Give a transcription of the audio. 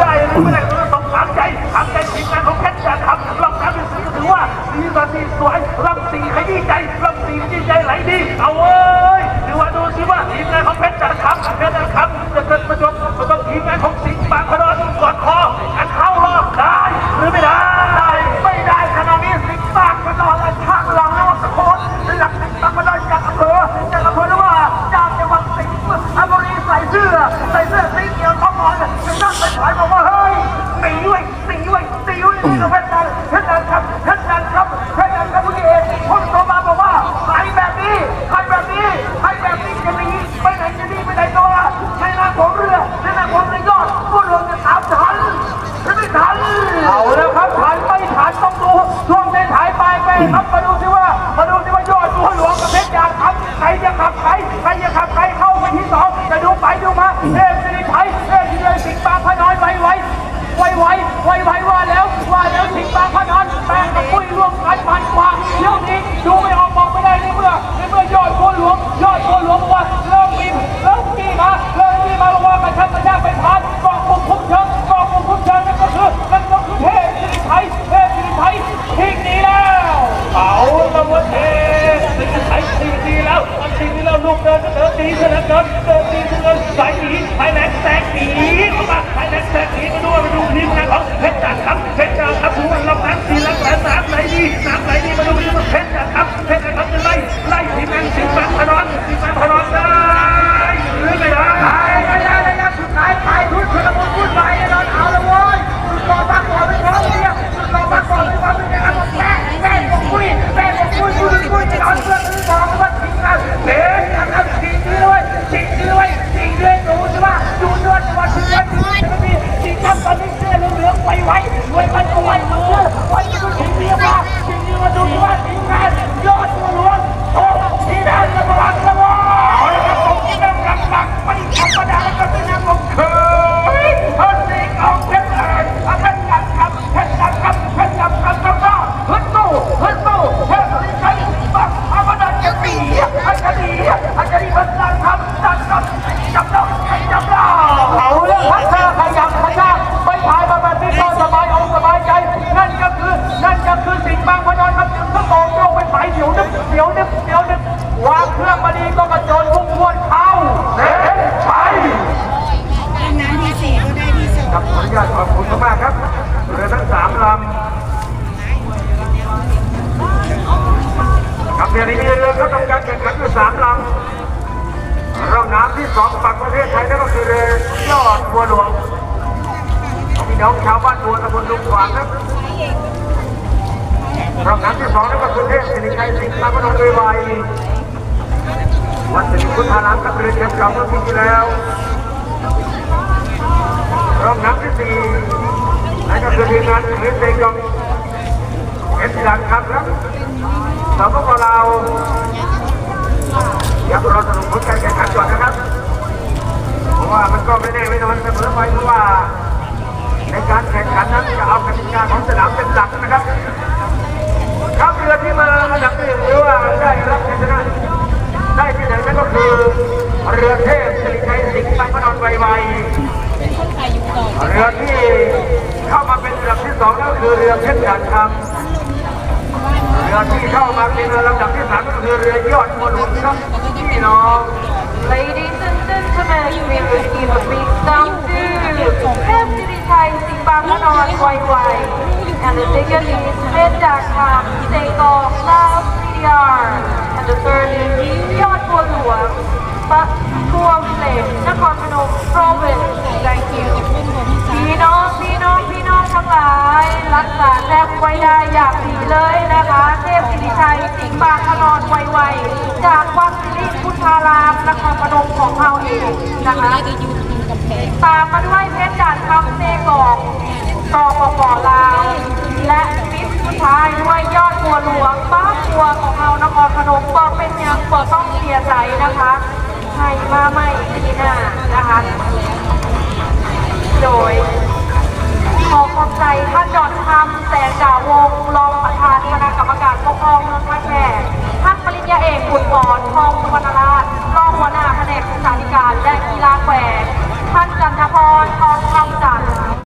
ได้หรือไม่ได้ก็ต้องถามใจถามใจทีมงานของแคทจะทำรอบน้ำเป็นสีถือว่าดีกว่าสีสวยรอบสีขยี้ใจรอบสีขยี้ใจไหลดี เอาเว้ยดูว่าดูสิว่าทีมงานของแคทจะทำแคทจะทำจะเกิดประโยชน์ก็ต้องทีมงานของสิงห์บางพนอนกอดคอกันเข้ารอบได้หรือไม่ได้ ไม่ได้ขณะนี้สิงห์บางพนอนและข้างหลังนวัตโคนหลักสิงห์บางพนอนจากอำเภอจากอำเภอหรือว่าจากจังหวัดสิงห์บุรีใส่ เสื้อใส่เสื้อสีเขียวท้องนอนจะนั่งไปถอยบอกว่าเฮ้ยตีด้วยตีด้วยตีด้วยนี่ก็เพชรนันเพชรนันครับเพชรนันครับเพชรนันครับผู้เอกคนโทรมาบอกว่าใครแบบนี้ใครแบบนี้ใครแบบนี้จะหนีไปไหนจะหนีไปไหนตัวในนามของเรือในนามของนายยอดผู้รวมจะตามทันหรือไม่ทันเอาแล้วครับทันไม่ทันต้องดูช่วงในถ่ายไปไปครับมาดูสิว่ามาดูสิว่ายอดตัวหลวงกับเพชรยางครับใครจะขับใครใครจะขับใครเข้าไปที่สองจะ ดูไปดูมาเอฟซีไทยเอฟซีเลยสิงห์บางพน้อยไว้ไว้ไว ลูกเดินก็เดินดีเสนอเดินเดินดีเสนอเกินสายหนีไทยแลนด์แซงหนีเข้ามาไทยแลนด์แซงหนีมาดูมาดูทีมงานของเพชรจักรครับเพชรจักรครับทุกว่าลำน้ำสีลำน้ำน้ำไหลดีน้ำไหลดี ไวไวมันก็ไวมันเสื้อไวมันก็ทีมนี้มาทีมนี้มาดูว่าทีมงานยอดตัวหลวงโอ้ทีมงานระวังระวังเอาละครับผมที่นั่งหลักหลักไม่ธรรมดาครับที่นั่งผมเคยเฮ้ยสิงเอาเพชรเลยเพชรจักรครับเพชรจักรครับเพชรจักรครับครับก็ฮึดสู้ฮึดสู้เฮ้ยสิงใจบักอามาดันจะตีอาจจะดีอาจจะดีมันดันครับดันครับจับแล้วจับแล้วเอาละพัฒนาขยับขยับไปถ่ายมาแบบนี้ก็สบายเอาสบายใจ นั่นก็คือนั่นก็คือสิ่งบางพนอนครับก็ต ไว้เดี๋ยวนึกเดี๋ยวนึกเดี๋ยวนึกวางเครื่องมาดีก็กระโจนพุ่งพวดเข้าเฮ้ยไปน้ำที่สี่ก็ได้ที่สองครับขออนุญาตขอบคุณมากครับเรือทั้งสามลำครับเรือนี้มีเรือเขาทำการแข่งขันอยู่สามลำร่องน้ำที่สองฝั่งประเทศไทยนั่นก็คือเรือยอดบัวหลวงพี่น้องชาวบ้านบัวตำบลลุงขวางครับ รองน้ำที่สองนั่นก็คือเทพสิริชัยสิงห์มาพนมเรือไววัดสิริพุทธารามกับเรือเชียงเก่าเมื่อปีที่แล้วรอบนับที่สี่นั่นก็คือทีมงานคริสเตยองเอ็นดังครับครับสปปลาอยากรอสรุปผลการแข่งขันก่อนนะครับ เพราะว่ามันก็ไม่แน่ไม่นอนเสมอไปเพราะว่าในการแข่งขันนั้นจะเอากติกาของสนามเป็นหลักนะครับ ที่มาอันดับหนึ่งหรือว่าได้รับชัยชนะได้ที่หนึ่งนั่นก็คือ เรือเทพสิริชัยสิงห์ปันพนนไวไวเรือที่เข้ามาเป็นลำดับที่สองก็คือเรือเพชรด่นคำเรือที่เข้ามาเป็นลำดับที่สามก็คือเรือยอดมนุษย์ครับพี่น้อง Ladies and gentlemen, we will give a big sound to เทพสิริชัยสิงห์ปันพนนไวไว the second is Medakam Segok Lao CDR. And the third is Yot Boluang, But Tua Village, Nakhon Phanom Province. Thank you. พี่น้องพี่น้องพี่น้องทั้งหลายรักษาแทบไว้ได้อย่างดีเลยนะคะ เทพสิริชัยสิงห์บางขนอนไวๆจากวัดสิริพุทธารามนครพนมของเราเองนะคะตามมาด้วยเพชรด่านคำเซกอง ปปลาว และฟิปสุดท้ายด้วยยอดบัวหลวงบ้านบัวของเรานครพนมก็เป็นยังก็ต้องเสียใจนะคะให้มาใหม่ดีหน้านะคะ โดยขอขอบใจท่านดอนคำแสงดา